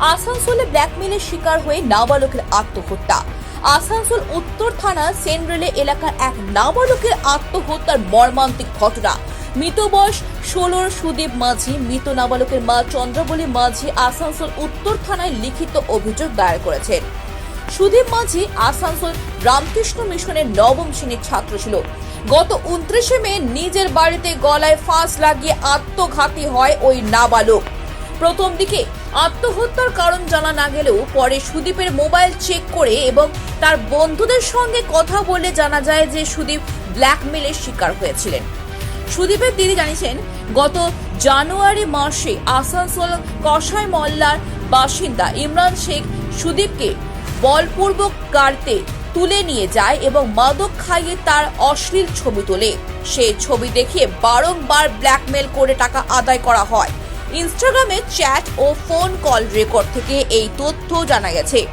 আসানসোলে ব্ল্যাকমেলের শিকার হয়ে নাবালকের আত্মহত্যা। আসানসোল উত্তর থানা সেন্ট্রেলে এলাকার এক নাবালকের আত্মহত্যার মর্মান্তিক ঘটনা। মৃত বয়স ষোলোর সুদীপ মাঝি, মৃত নাবালকের মা চন্দ্রাবলী মাঝি আসানসোল উত্তর থানায় লিখিত অভিযোগ দায়ের করেছেন। সুদীপ মাঝি আসানসোল রামকৃষ্ণ মিশনের নবম শ্রেণির ছাত্র ছিল। গত উনত্রিশে মে নিজের বাড়িতে গলায় ফাঁস লাগিয়ে আত্মঘাতী হয় ওই নাবালক। প্রথম দিকে আত্মহত্যার কারণ জানা না গেলেও পরে সুদীপের মোবাইল চেক করে এবং তার বন্ধুদের সঙ্গে কথা বলে জানা যায় যে সুদীপ ব্ল্যাকমেলের শিকার হয়েছিলেন। সুদীপের দিদি জানিয়েছেন, গত জানুয়ারি মাসে আসানসোল কসাই মল্লার বাসিন্দা ইমরান শেখ সুদীপকে বলপূর্বক গাড়িতে তুলে নিয়ে যায় এবং মাদক খাইয়ে তার অশ্লীল ছবি তোলে। সে ছবি দেখিয়ে বারংবার ব্ল্যাকমেল করে টাকা আদায় করা হয়। ইনস্টাগ্রামে চ্যাট ও ফোন কল রেকর্ড থেকে এই তথ্য জানা গেছে।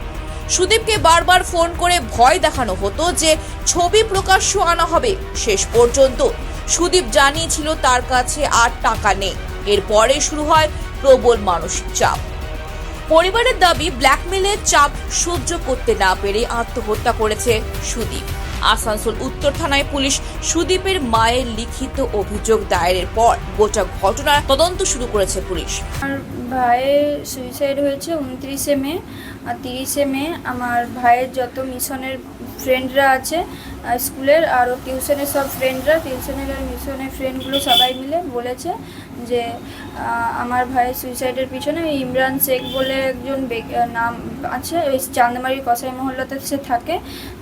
সুদীপকে বারবার ফোন করে ভয় দেখানো হতো যে ছবি প্রকাশ্য আনা হবে শেষ পর্যন্ত। সুদীপ জানিয়েছিল তার কাছে আর টাকা নেই। এরপরে শুরু হয় প্রবল মানসিক চাপ। পরিবারের দাবি, ব্ল্যাকমেলের চাপ সহ্য করতে না পেরে আত্মহত্যা করেছে সুদীপ। আসানসোল উত্তর থানায় পুলিশ সুদীপের মায়ের লিখিত অভিযোগ দায়েরের পর গোটা ঘটনার তদন্ত শুরু করেছে পুলিশ। আমার ভাইয়ের সুইসাইড হয়েছে উনত্রিশে মে, আর তিরিশে মে আমার ভাইয়ের যত মিশনের ফ্রেন্ডরা আছে স্কুলের আরও টিউশনের সব ফ্রেন্ডরা টিউশনের আর মিশনের ফ্রেন্ডগুলো সবাই মিলে বলেছে যে আমার ভাইয়ের সুইসাইডের পিছনে ইমরান শেখ বলে একজন নাম আছে, ওই চান্দমারি কসাই মহল্লাতে সে থাকে।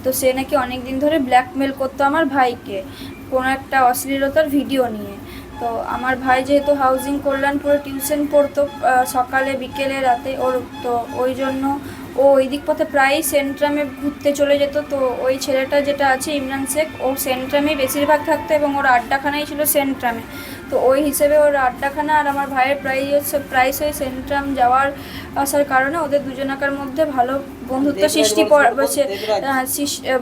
তো সে নাকি অনেক দিন ধরে ব্ল্যাকমেল করতো আমার ভাইকে। কোনো একটা অশ্লীলতার ভিডিও নিয়ে। তো আমার ভাই যেহেতু হাউজিং কল্যাণপুরে টিউশন পড়তো সকালে বিকেলে রাতে ওর তো ওই জন্য ও ওই দিক পথে প্রায়ই সেন্ট্রামে ঘুরতে চলে যেত। তো ওই ছেলেটা যেটা আছে ইমরান শেখ ও সেন্ট্রামে বেশিরভাগ থাকতো এবং ওর আড্ডাখানাই ছিল সেন্ট্রামে তো ওই হিসেবে ওর আড্ডাখানা আর আমার ভাইয়ের প্রায় হচ্ছে প্রায়শই সেন্ট্রাম যাওয়ার আসার কারণে ওদের দুজনাকার মধ্যে ভালো বন্ধুত্ব সৃষ্টি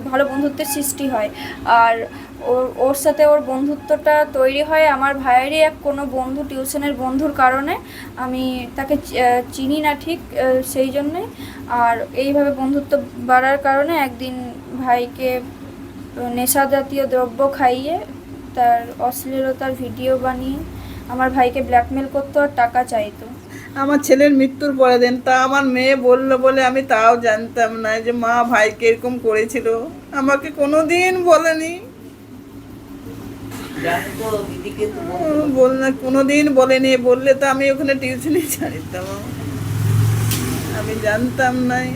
ভালো বন্ধুত্বের সৃষ্টি হয়। আর ওর ওর সাথে ওর বন্ধুত্বটা তৈরি হয়। আমার ভাইয়েরই এক কোনো বন্ধু, টিউশনের বন্ধুর কারণে। আমি তাকে চিনি না ঠিক সেই জন্যে। আর এইভাবে বন্ধুত্ব বাড়ার কারণে একদিন ভাইকে নেশা জাতীয় দ্রব্য খাইয়ে তার অশ্লীলতার ভিডিও বানিয়ে আমার ভাইকে ব্ল্যাকমেল করতো আর টাকা চাইতো। আমার ছেলের মৃত্যুর পরে দিন তা আমার মেয়ে বলল বলে আমি তাও জানতাম না যে মা ভাইকে এরকম করেছিল। আমাকে কোনো দিন বলেনি। বল না কোনোদিন বলেনি বললে তো আমি ওখানে টিউশনি ছাড়িতাম। আমি জানতাম নাই।